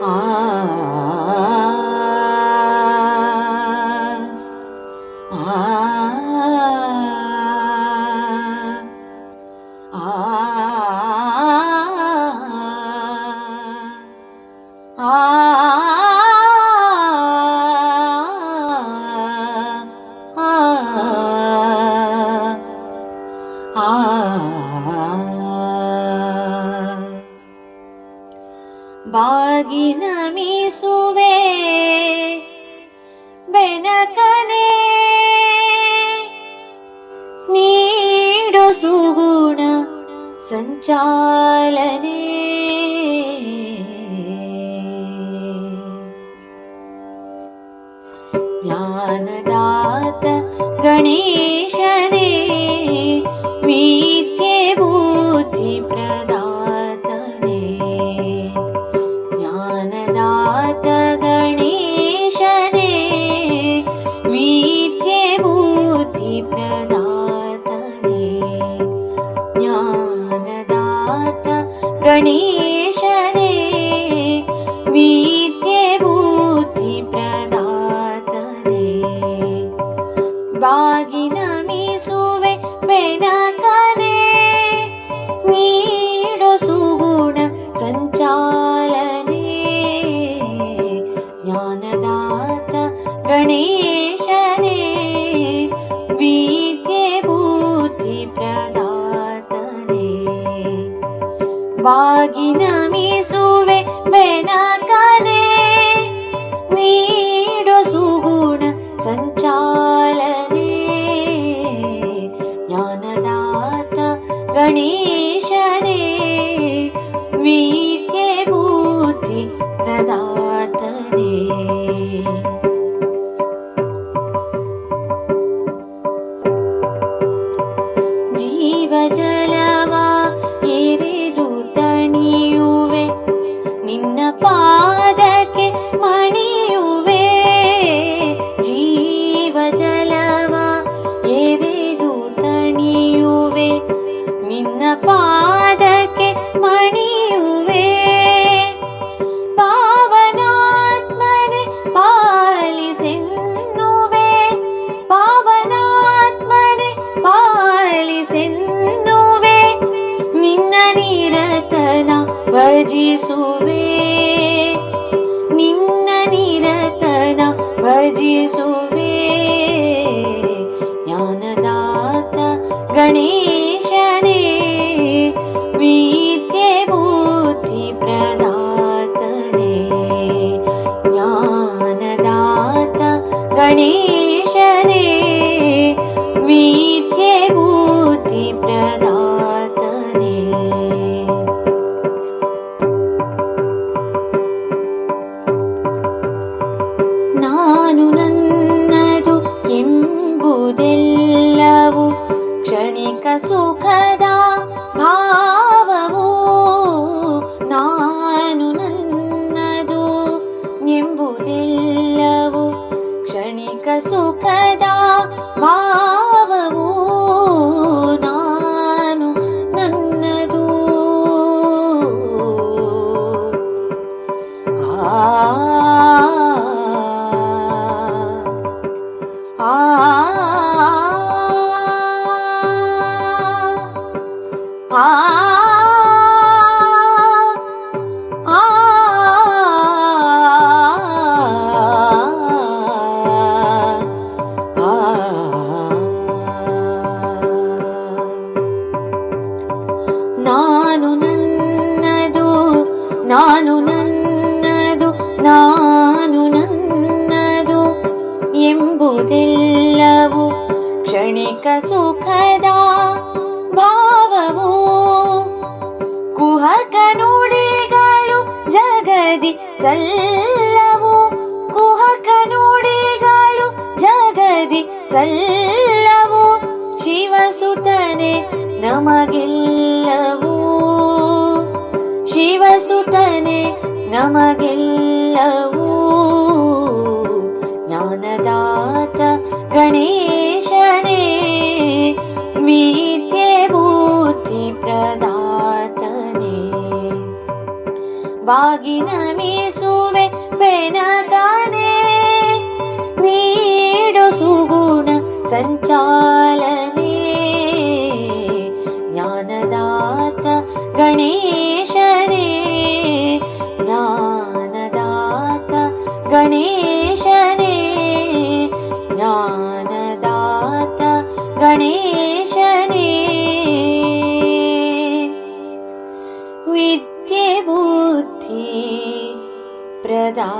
啊。सुगुण सञ्चालने ज्ञानदात गणे विद्ये बुद्धिप्रदातरे बागिनमि सुवे मेन नीडो सुगुण सञ्चालने ज्ञानदात गणेश ಬಾಗಿನ ಮೀಸುವೆ ಬೆನಕನೆ ನೀಡು ಸುಗುಣ ಸಂಚಾಲನೆ ಜ್ಞಾನದಾತ ಗಣೇಶನೇ सुवे निरतन भजि सुवे ज्ञानदात गणेश रे विद्येभूति प्रदातने ज्ञानदात गणेश ಕ್ಷಣಿಕ ಸುಖದ ನಾನು ನನ್ನದು ನಾನು ನನ್ನದು ಎಂಬುದೆಲ್ಲವೂ ಕ್ಷಣಿಕ ಸುಖದ ಭಾವವು. ಕುಹಕ ನುಡಿಗಳು ಜಗದಿ ಸಲ್ಲವು. ಕುಹಕ ನುಡಿಗಳು ಜಗದಿ ಸಲ್ಲವು. ಶಿವಸುತನೆ ನಮಗೆಲ್ಲವೂ ಶಿವಸುತನೆ ನಮಗೆಲ್ಲವೂ ಜ್ಞಾನದಾತ ಗಣೇಶನೇ ವಿದ್ಯೆ ಬುದ್ಧಿ ಪ್ರದಾತನೇ ಬಾಗಿನ ಮೀಸುವೆ ಬೆನತಾನೆ ನೀಡು ಸುಗುಣ ಸಂಚಾಲನೆ गणेशने ज्ञानदात गणेशने। विद्ये बुद्धि प्रदा